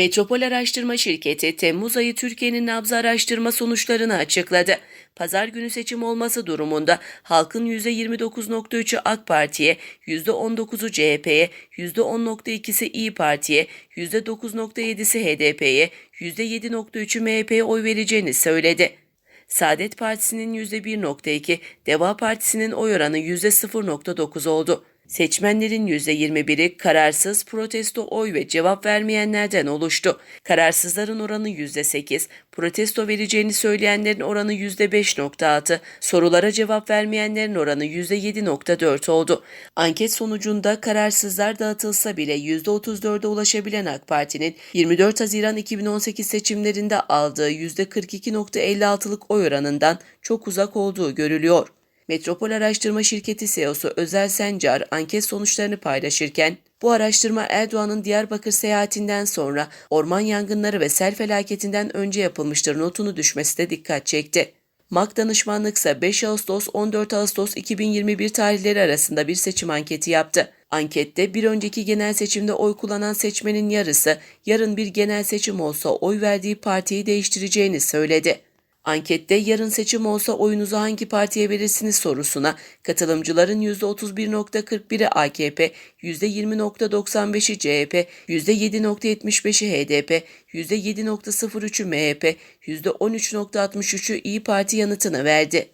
Metropol Araştırma Şirketi Temmuz ayı Türkiye'nin nabzı araştırma sonuçlarını açıkladı. Pazar günü seçim olması durumunda halkın %29.3'ü AK Parti'ye, %19'u CHP'ye, %10.2'si İyi Parti'ye, %9.7'si HDP'ye, %7.3'ü MHP'ye oy vereceğini söyledi. Saadet Partisi'nin %1.2, Deva Partisi'nin oy oranı %0.9 oldu. Seçmenlerin %21'i kararsız, protesto oy ve cevap vermeyenlerden oluştu. Kararsızların oranı %8, protesto vereceğini söyleyenlerin oranı %5.6, sorulara cevap vermeyenlerin oranı %7.4 oldu. Anket sonucunda kararsızlar dağıtılsa bile %34'e ulaşabilen AK Parti'nin 24 Haziran 2018 seçimlerinde aldığı %42.56'lık oy oranından çok uzak olduğu görülüyor. Metropol Araştırma Şirketi CEO'su Özel Sencar anket sonuçlarını paylaşırken, bu araştırma Erdoğan'ın Diyarbakır seyahatinden sonra orman yangınları ve sel felaketinden önce yapılmıştır notunu düşmesi de dikkat çekti. MAK danışmanlık ise 5 Ağustos 14 Ağustos 2021 tarihleri arasında bir seçim anketi yaptı. Ankette bir önceki genel seçimde oy kullanan seçmenin yarısı yarın bir genel seçim olsa oy verdiği partiyi değiştireceğini söyledi. Ankette yarın seçim olsa oyunuzu hangi partiye verirsiniz sorusuna katılımcıların %31.41'i AKP, %20.95'i CHP, %7.75'i HDP, %7.03'ü MHP, %13.63'ü İyi Parti yanıtını verdi.